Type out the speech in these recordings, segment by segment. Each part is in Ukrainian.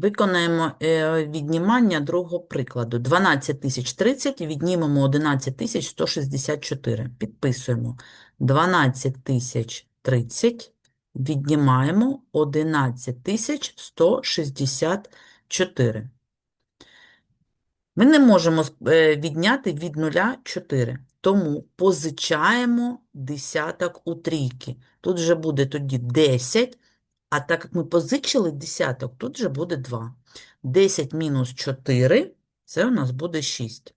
Виконаємо е, віднімання другого прикладу. 12 тисяч 30 віднімемо 11 тисяч 164. Підписуємо. 12 тисяч 30 віднімаємо 11 тисяч 164. Ми не можемо е, відняти від нуля 4, тому позичаємо десяток у трійки. Тут вже буде тоді 10, а так як ми позичили десяток, тут же буде 2. 10 мінус 4 – це у нас буде 6.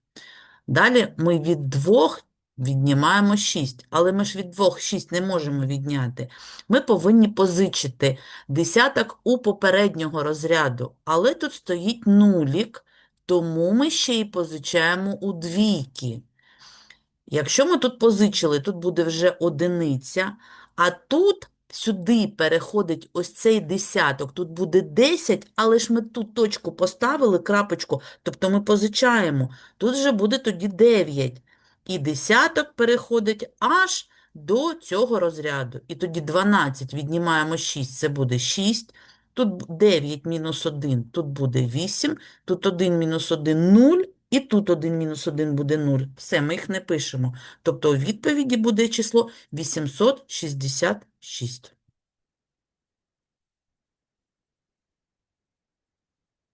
Далі ми від 2 віднімаємо 6, але ми ж від 2 6 не можемо відняти. Ми повинні позичити десяток у попереднього розряду, але тут стоїть нулік, тому ми ще й позичаємо у двійки. Якщо ми тут позичили, тут буде вже одиниця, а тут сюди переходить ось цей десяток, тут буде 10, але ж ми тут точку поставили, крапочку, тобто ми позичаємо. Тут же буде тоді 9. І десяток переходить аж до цього розряду. І тоді 12 віднімаємо 6, це буде 6. Тут 9 мінус 1, тут буде 8, тут 1 мінус 1 – 0, і тут 1 мінус 1 буде 0. Все, ми їх не пишемо. Тобто у відповіді буде число 866.